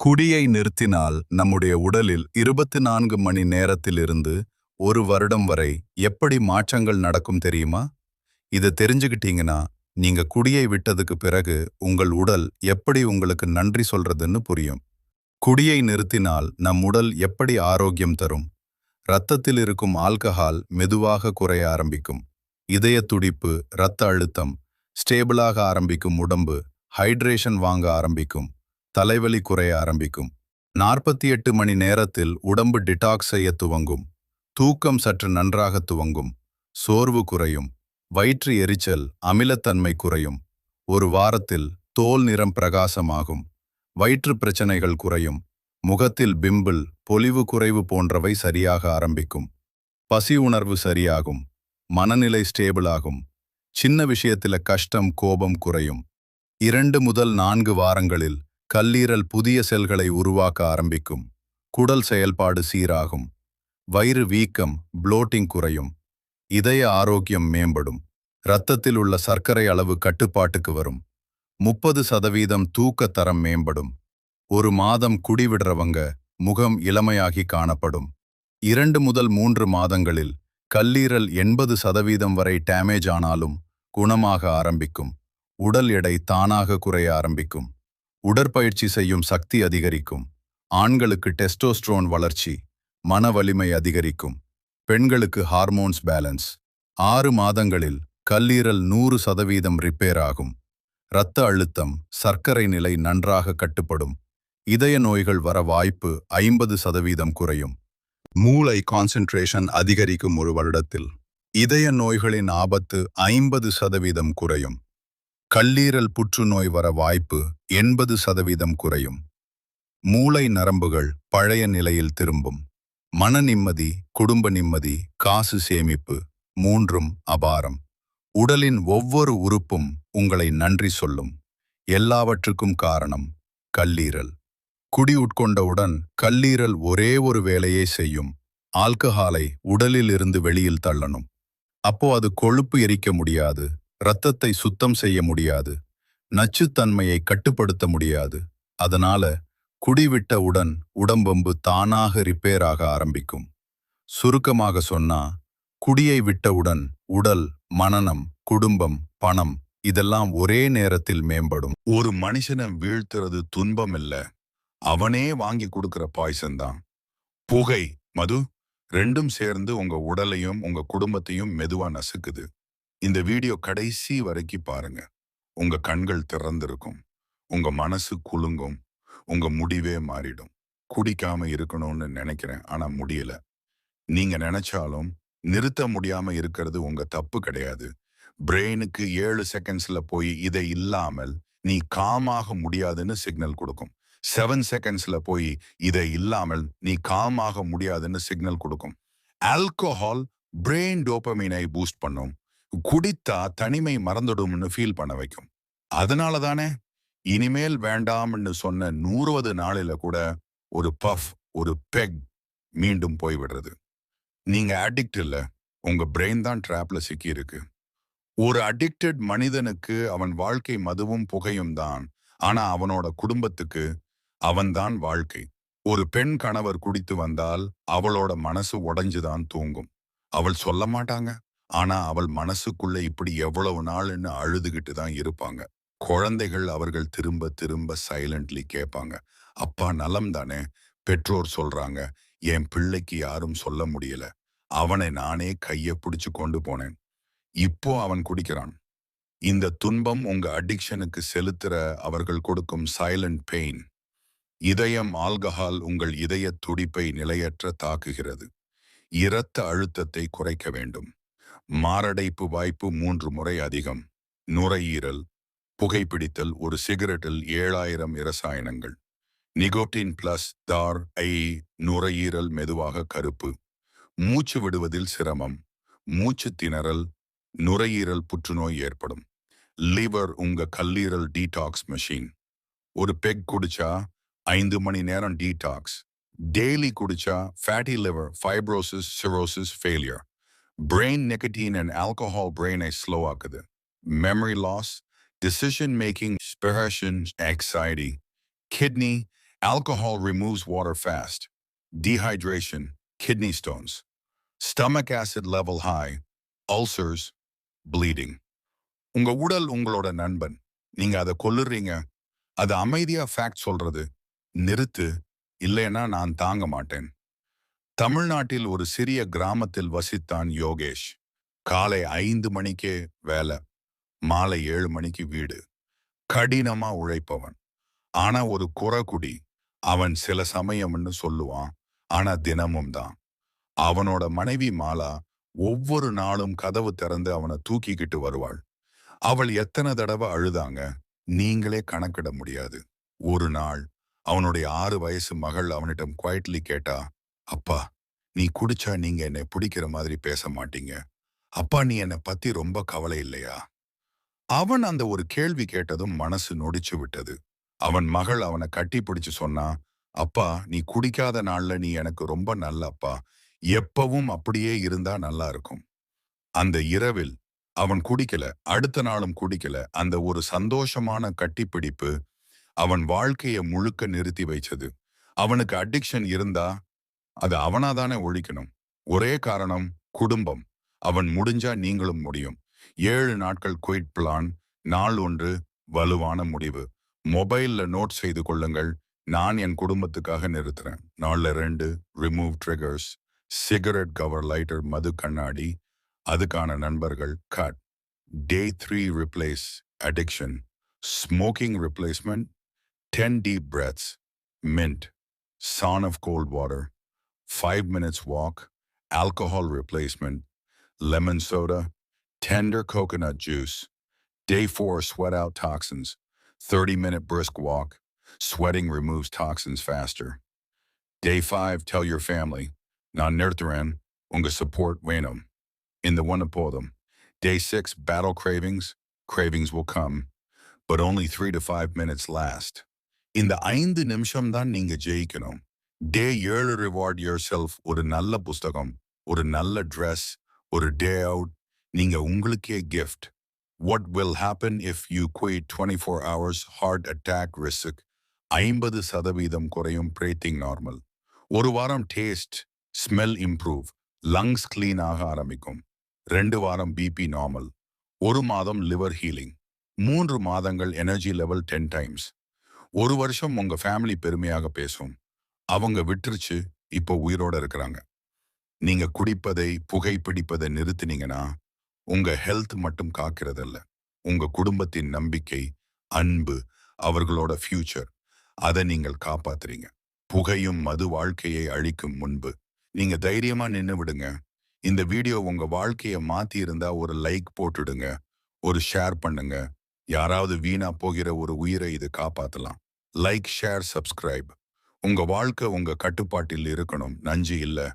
குடியை நிறுத்தினால் நம்முடைய உடலில் இருபத்தி நான்கு மணி நேரத்திலிருந்து ஒரு வருடம் வரை எப்படி மாற்றங்கள் நடக்கும் தெரியுமா? இதை தெரிஞ்சுக்கிட்டீங்கன்னா நீங்க குடியை விட்டதுக்கு பிறகு உங்கள் உடல் எப்படி உங்களுக்கு நன்றி சொல்றதுன்னு புரியும். குடியை நிறுத்தினால் நம் உடல் எப்படி ஆரோக்கியம் தரும்? இரத்தத்தில் இருக்கும் ஆல்கஹால் மெதுவாக குறைய ஆரம்பிக்கும். இதய துடிப்பு இரத்த அழுத்தம் ஸ்டேபிளாக ஆரம்பிக்கும் உடம்பு ஹைட்ரேஷன் வாங்க ஆரம்பிக்கும். தலைவலி குறைய ஆரம்பிக்கும். நாற்பத்தி எட்டு மணி நேரத்தில் உடம்பு டிடாக்ஸ் செய்ய துவங்கும். தூக்கம் சற்று நன்றாக துவங்கும். சோர்வு குறையும். வயிற்று எரிச்சல் அமிலத்தன்மை குறையும். ஒரு வாரத்தில் தோல் நிறம் பிரகாசமாகும். வயிற்று பிரச்சனைகள் குறையும். முகத்தில் பிம்பிள் பொலிவு குறைவு போன்றவை சரியாக ஆரம்பிக்கும். பசி உணர்வு சரியாகும். மனநிலை ஸ்டேபிள் ஆகும். சின்ன விஷயத்தில கஷ்டம் கோபம் குறையும். இரண்டு முதல் நான்கு வாரங்களில் கல்லீரல் புதிய செல்களை உருவாக்க ஆரம்பிக்கும். குடல் செயல்பாடு சீராகும். வயிறு வீக்கம் புளோட்டிங் குறையும். இதய ஆரோக்கியம் மேம்படும். இரத்தத்தில் உள்ள சர்க்கரை அளவு கட்டுப்பாட்டுக்கு வரும். முப்பது சதவீதம் தூக்க தரம் மேம்படும். ஒரு மாதம் குடிவிடுறவங்க முகம் இளமையாகி காணப்படும். இரண்டு முதல் மூன்று மாதங்களில் கல்லீரல் எண்பது சதவீதம் வரை டேமேஜ் ஆனாலும் குணமாக ஆரம்பிக்கும். உடல் எடை தானாக குறைய ஆரம்பிக்கும். உடற்பயிற்சி செய்யும் சக்தி அதிகரிக்கும். ஆண்களுக்கு டெஸ்டோஸ்ட்ரோன் வளர்ச்சி மன வலிமை அதிகரிக்கும். பெண்களுக்கு ஹார்மோன்ஸ் பேலன்ஸ். ஆறு மாதங்களில் கல்லீரல் நூறு சதவீதம் ரிப்பேர் ஆகும். இரத்த அழுத்தம் சர்க்கரை நிலை நன்றாக கட்டுப்படும். இதய நோய்கள் வர வாய்ப்பு ஐம்பது சதவீதம் குறையும். மூளை கான்சென்ட்ரேஷன் அதிகரிக்கும் ஒரு வருடத்தில். இதய நோய்களின் ஆபத்து ஐம்பது சதவீதம் குறையும். கல்லீரல் புற்றுநோய் வர வாய்ப்பு எண்பது சதவீதம் குறையும். மூளை நரம்புகள் பழைய நிலையில் திரும்பும். மன நிம்மதி குடும்ப நிம்மதி காசு சேமிப்பு மூன்றும் அபாரம். உடலின் ஒவ்வொரு உறுப்பும் உங்களை நன்றி சொல்லும். எல்லாவற்றுக்கும் காரணம் கல்லீரல். குடி உட்கொண்டவுடன் கல்லீரல் ஒரே ஒரு வேலையே செய்யும். ஆல்கஹாலை உடலில் இருந்து வெளியில் தள்ளணும். அப்போ அது கொழுப்பு எரிக்க முடியாது. இரத்தத்தை சுத்தம் செய்ய முடியாது. நச்சுத்தன்மையை கட்டுப்படுத்த முடியாது. அதனால குடிவிட்டவுடன் உடம்பம்பு தானாக ரிப்பேர் ஆக ஆரம்பிக்கும். சுருக்கமாக சொன்னா குடியை விட்டவுடன் உடல் மனநம் குடும்பம் பணம் இதெல்லாம் ஒரே நேரத்தில் மேம்படும். ஒரு மனுஷனை வீழ்த்துறது துன்பம் இல்ல. அவனே வாங்கி கொடுக்கிற பாய்சன் தான். புகை மது ரெண்டும் சேர்ந்து உங்க உடலையும் உங்க குடும்பத்தையும் மெதுவா நசுக்குது. இந்த வீடியோ கடைசி வரைக்கும் பாருங்க. உங்க கண்கள் திறந்திருக்கும். உங்க மனசு குலுங்கும். உங்க முடிவே மாறிடும். குடிக்காம இருக்கணும்னு நினைக்கிறேன். ஆனா முடியல. நீங்க நினைச்சாலும் நிறுத்த முடியாம இருக்கிறது உங்க தப்பு கிடையாது. பிரெயினுக்கு ஏழு செகண்ட்ஸ்ல போய் இதை இல்லாமல் நீ காமாக முடியாதுன்னு சிக்னல் கொடுக்கும். செவன் செகண்ட்ஸ்ல போய் இதை இல்லாமல் நீ காமாக முடியாதுன்னு சிக்னல் கொடுக்கும். ஆல்கோஹால் பிரெயின் டோபமீனை பூஸ்ட் பண்ணும். குடித்தா தனிமை மறந்துடும்னு ஃபீல் பண்ண வைக்கும். அதனால தானே இனிமேல் வேண்டாம்னு சொன்ன நூறுவது நாளில கூட ஒரு பஃப் ஒரு பெக் மீண்டும் போய்விடுறது நீங்க அடிக்ட் இல்ல உங்க பிரெயின் தான் ட்ராப்ல சிக்கி இருக்கு ஒரு அடிக்டட் மனிதனுக்கு அவன் வாழ்க்கை மதுவும் புகையும் தான். ஆனா அவனோட குடும்பத்துக்கு அவன்தான் வாழ்க்கை. ஒரு பெண் கணவர் குடித்து வந்தால் அவளோட மனசு உடைஞ்சுதான் தூங்கும். அவள் சொல்ல மாட்டாங்க. ஆனா அவள் மனசுக்குள்ள இப்படி எவ்வளவு நாள்னு அழுதுகிட்டு தான் இருப்பாங்க. குழந்தைகள் அவர்கள் திரும்ப திரும்ப சைலண்ட்லி கேட்பாங்க. அப்பா நலம் தானே? பெற்றோர் சொல்றாங்க. என் பிள்ளைக்கு யாரும் சொல்ல முடியல. அவனை நானே கைய பிடிச்சு கொண்டு போனேன். இப்போ அவன் குடிக்கிறான். இந்த துன்பம் உங்க அடிக்ஷனுக்கு செலுத்துற அவர்கள் கொடுக்கும் சைலண்ட் பெயின் இதயம் ஆல்கஹால் உங்கள் இதய துடிப்பை நிலையற்ற தாக்குகிறது. இரத்த அழுத்தத்தை குறைக்க வேண்டும். மாரடைப்பு வாய்ப்பு மூன்று முறை அதிகம். நுரையீரல் புகைப்பிடித்தல் ஒரு சிகரெட்டில் ஏழாயிரம் இரசாயனங்கள். நிகோட்டின் பிளஸ் தார் ஐ நுரையீரல் மெதுவாக கருப்பு. மூச்சு விடுவதில் சிரமம். மூச்சு திணறல் நுரையீரல் புற்றுநோய் ஏற்படும். லிவர் உங்க கல்லீரல் டீடாக்ஸ் மெஷின். ஒரு பெக் குடிச்சா ஐந்து மணி நேரம் டீடாக்ஸ். டெய்லி குடிச்சா fatty liver fibrosis cirrhosis failure. Brain nicotine and alcohol பிரெயினை slow ஆக்குது memory loss decision making, expression, anxiety, kidney, Alcohol removes water fast. Dehydration, kidney stones. Stomach acid level high. Ulcers, bleeding. உங்க உடல் உங்களோட நண்பன் நீங்க அதை கொல்லுறீங்க அது அமைதியா fact சொல்றது நிறுத்து இல்லைன்னா நான் தாங்க மாட்டேன் தமிழ்நாட்டில் ஒரு சிறிய கிராமத்தில் வசித்தான் யோகேஷ். காலை ஐந்து மணிக்கே வேலை மாலை ஏழு மணிக்கு வீடு. கடினமா உழைப்பவன். ஆனா ஒரு குறக்குடி அவன் சில சமயம்னு சொல்லுவான். ஆனா தினமும் தான். அவனோட மனைவி மாலா ஒவ்வொரு நாளும் கதவு திறந்து அவனை தூக்கிக்கிட்டு வருவாள். அவள் எத்தனை தடவை அழுதாங்க நீங்களே கணக்கிட முடியாது. ஒரு நாள் அவனுடைய ஆறு வயசு மகள் அவனிடம் குவைட்லி கேட்டா அப்பா நீ குடிச்சா நீங்க என்னை பிடிக்கிற மாதிரி பேச மாட்டீங்க. அப்பா நீ என்னை பத்தி ரொம்ப கவலை இல்லையா? அவன் அந்த ஒரு கேள்வி கேட்டதும் மனசு நொடிச்சு விட்டது. அவன் மகள் அவனை கட்டி பிடிச்சு சொன்னா அப்பா நீ குடிக்காத நாள்ல நீ எனக்கு ரொம்ப நல்ல அப்பா. எப்பவும் அப்படியே இருந்தா நல்லா இருக்கும். அந்த இரவில் அவன் குடிக்கல. அடுத்த நாளும் குடிக்கல. அந்த ஒரு சந்தோஷமான கட்டிப்பிடிப்பு அவன் வாழ்க்கையை முழுக்க நிறுத்தி வைச்சது. அவனுக்கு அடிக்ஷன் இருந்தா அது அவனாதானே ஒழிக்கணும். ஒரே காரணம் குடும்பம். அவன் முடிஞ்சா நீங்களும் முடியும். ஏழு நாட்கள் குயிட் பிளான் நாள் ஒன்று வலுவான முடிவு. மொபைல்ல நோட் செய்து கொள்ளுங்கள். நான் என் குடும்பத்துக்காக நிறுத்துறேன். நாள்ல ரெண்டு remove triggers cigarette cover lighter மது கண்ணாடி. அதுக்கான நண்பர்கள் cut day three replace addiction smoking replacement ten deep breaths mint San of cold water Five minutes walk alcohol replacement, lemon soda, tender coconut juice. Day four, sweat out toxins. 30 minute brisk walk. Sweating removes toxins faster. Day five, tell your family. நான் நிறுத்துறேன் உங்க support வேணும். இந்த ஒன்று போதும். Day six, battle cravings. Cravings will come, but only three to five minutes last. இந்த ஐந்து நிமிஷம் தான் நீங்க ஜெயிக்கணும். டே ஏழு ரிவார்ட் யுவர் செல்ஃப் ஒரு நல்ல புஸ்தகம் ஒரு நல்ல ட்ரெஸ் ஒரு டே அவுட் நீங்க உங்களுக்கே gift what will happen if you quit twenty four hours heart attack risk ஐம்பது சதவீதம் குறையும் பிரேத்திங் நார்மல் ஒரு வாரம் taste smell improve lungs clean ஆக ஆரம்பிக்கும். ரெண்டு வாரம் பிபி நார்மல் ஒரு மாதம் லிவர் ஹீலிங் மூன்று மாதங்கள் எனர்ஜி லெவல் டென் டைம்ஸ் ஒரு வருஷம் உங்க ஃபேமிலி பெருமையாக பேசும். அவங்க விட்டுருச்சு இப்போ உயிரோட இருக்கிறாங்க. நீங்க குடிப்பதை புகைப்பிடிப்பதை நிறுத்தினீங்கன்னா உங்க ஹெல்த் மட்டும் காக்கிறதல்ல. உங்க குடும்பத்தின் நம்பிக்கை அன்பு அவர்களோட ஃபியூச்சர் அதை நீங்கள் காப்பாத்துறீங்க. புகையும் மது வாழ்க்கையை அழிக்கும் முன்பு. நீங்க தைரியமா நின்னு விடுங்க. இந்த வீடியோ உங்க வாழ்க்கையை மாத்தி இருந்தா ஒரு லைக் போட்டுடுங்க. ஒரு ஷேர் பண்ணுங்க. யாராவது வீணா போகிற ஒரு உயிரை இது காப்பாத்தலாம். லைக் ஷேர் சப்ஸ்கிரைப் உங்க வாழ்க்கை உங்க கட்டுப்பாட்டில் இருக்கணும். நஞ்சு இல்லை.